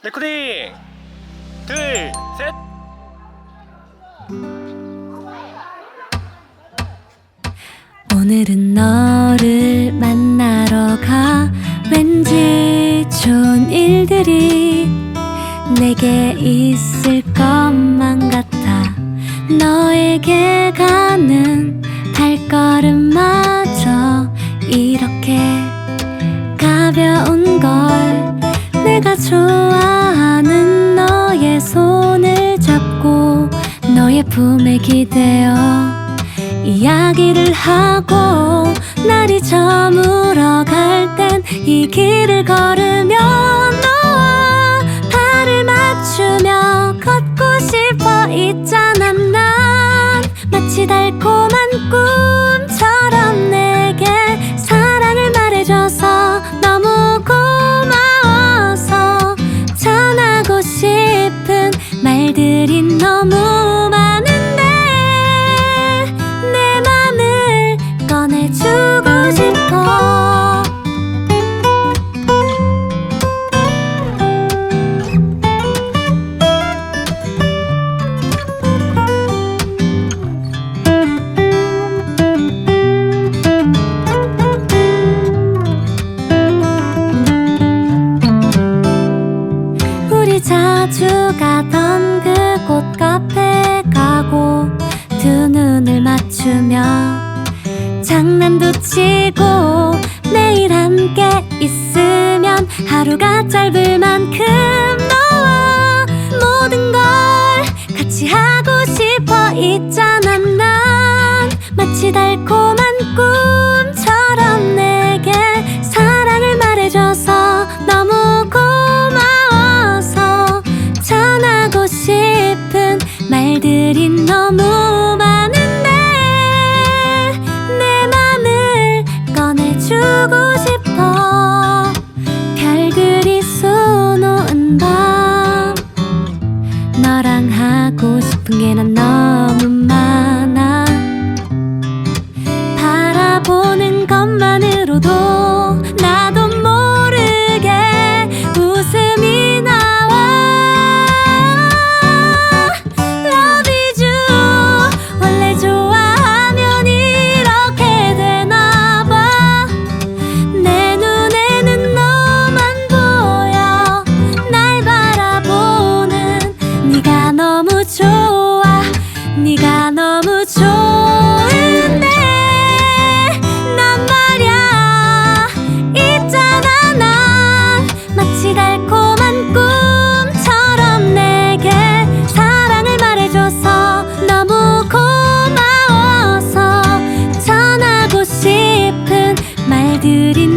레코딩! 둘, 셋. 오늘은 너를 만나러 가. 왠지 좋은 일들이 내게 있을 것만 같아. 너에게 가는 발걸음마저 이렇게 가벼운 걸 내가 손을 잡고 너의 품에 기대어 이야기를 하고 날이 저물어 갈 땐 이 길을 걸으 자주 가던 그곳 카페 가고 두 눈을 맞추며 장난도 치고 매일 함께 있으면 하루가 짧을 만큼 너와 모든 걸 같이 하고 싶어 있잖아 말들이 너무 많은데 내 맘을 꺼내주고 싶어. 별들이 수놓은 밤 너랑 하고 싶은 게 난 너무 많아. 바라보는 것만으로도 좋은데 난 말야. 있잖아 난. 마치 달콤한 꿈처럼 내게 사랑을 말해줘서 너무 고마워서 전하고 싶은 말들이